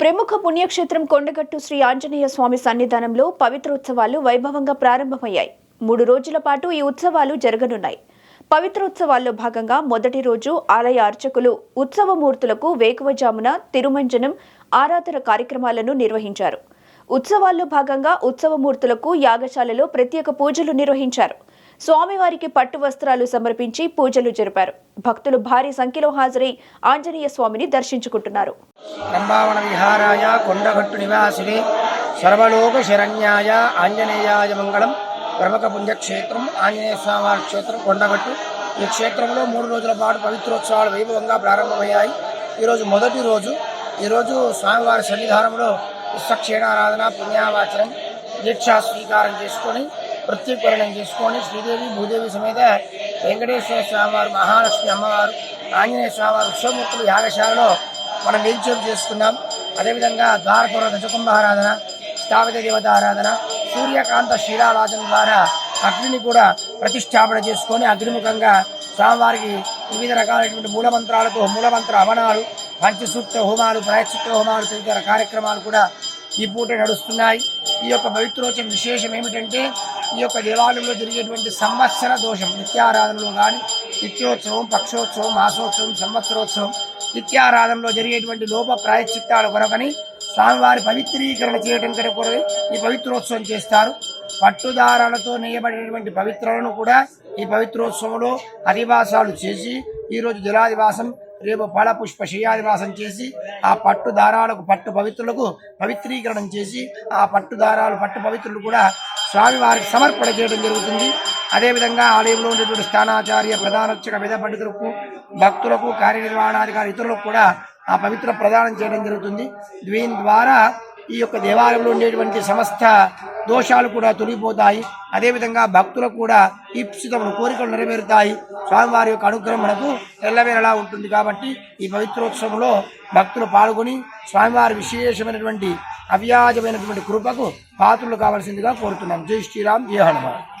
ప్రముఖ పుణ్యక్షేత్రం కొండగట్టు శ్రీ ఆంజనేయ స్వామి సన్నిధానంలో పవిత్రోత్సవాలు వైభవంగా ప్రారంభమయ్యాయి. మూడు రోజుల పాటు ఈ ఉత్సవాలు జరగనున్నాయి. పవిత్రోత్సవాల్లో భాగంగా మొదటి రోజు ఆలయ అర్చకులు ఉత్సవమూర్తులకు వేకువజామున తిరుమంజనం ఆరాధన కార్యక్రమాలను నిర్వహించారు. ఉత్సవాల్లో భాగంగా ఉత్సవమూర్తులకు యాగశాలలో ప్రత్యేక పూజలు నిర్వహించారు. స్వామివారికి పట్టు వస్త్రాలు సమర్పించి పూజలు జరిపారు. భక్తులు భారీ సంఖ్యలో హాజరై ఆంజనేయ స్వామిని దర్శించుకుంటున్నారు. విహారాయ కొండగట్టు నివాసిని సర్వలోక శరణ్యాయ ఆంజనేయాయ మంగళం ప్రముఖ పుణ్యక్షేత్రం ఆంజనేయ స్వామివారి క్షేత్రం కొండగట్టు ఈ క్షేత్రంలో మూడు రోజుల పాటు పవిత్రోత్సవాలు వైభవంగా ప్రారంభమయ్యాయి. ఈరోజు మొదటి రోజు. ఈరోజు స్వామివారి సన్నిధానంలో విశ్వక్షేణారాధన పుణ్యావాచనం దీక్షా స్వీకారం చేసుకొని ప్రత్యేకరణం చేసుకొని శ్రీదేవి భూదేవి సమేత వెంకటేశ్వర స్వామివారు మహాలక్ష్మి అమ్మవారు ఆంజనేయ స్వామివారు ఉత్సవమూర్తులు యాగశాలలో మనం నిల్చోలు చేసుకున్నాం అదేవిధంగా ద్వారపుర దశకుంభారాధన స్థాపిత దేవత ఆరాధన సూర్యకాంత శిలారాధన ద్వారా అగ్నిని కూడా ప్రతిష్టాపన చేసుకొని అగ్నిముఖంగా స్వామివారికి వివిధ రకాలైనటువంటి మూలమంత్రాలతో మూలమంత్ర హవనాలు పంచసూక్త హోమాలు ప్రాయశ్చిత్త హోమాలు తదితర కార్యక్రమాలు కూడా ఈ పూట నడుస్తున్నాయి. ఈ యొక్క పవిత్రోచం విశేషం ఏమిటంటే ఈ యొక్క దేవాలయంలో జరిగేటువంటి సంవత్సర దోషం నిత్యారాధనలో కానీ నిత్యోత్సవం పక్షోత్సవం మాసోత్సవం సంవత్సరోత్సవం నిత్యారాధనలో జరిగేటువంటి లోప ప్రాయశ్చిత్తాల కొరకని స్వామివారి పవిత్రీకరణ చేయడం కొరకు ఈ పవిత్రోత్సవం చేస్తారు. పట్టుదారాలతో నేయబడినటువంటి పవిత్రులను కూడా ఈ పవిత్రోత్సవంలో అధివాసాలు చేసి ఈరోజు జలాదివాసం రేపు ఫల పుష్ప శయాదివాసం చేసి ఆ పట్టు దారాలకు పట్టు పవిత్రులకు పవిత్రీకరణం చేసి ఆ పట్టు దారాలు పట్టు పవిత్రులు కూడా స్వామివారికి సమర్పణ చేయడం జరుగుతుంది. అదేవిధంగా ఆలయంలో ఉండేటువంటి స్థానాచార్య ప్రధానోత్సక వేద పండితులకు భక్తులకు కార్యనిర్వహణాధికారి ఇతరులకు కూడా ఆ పవిత్ర ప్రదానం చేయడం జరుగుతుంది. దీని ద్వారా ఈ యొక్క దేవాలయంలో ఉండేటువంటి సమస్త దోషాలు కూడా తొలగిపోతాయి. అదేవిధంగా భక్తులకు కూడా ఈప్సితములు కోరికలు నెరవేరుతాయి. స్వామివారి యొక్క అనుగ్రహం మనకు ఎల్లవేళలా ఉంటుంది కాబట్టి ఈ పవిత్రోత్సవంలో భక్తులు పాల్గొని స్వామివారి విశేషమైనటువంటి అవ్యాజమైనటువంటి కృపకు పాత్రలు కావాల్సిందిగా కోరుతున్నాం. జై శ్రీరామ్. జయ హనుమాన్.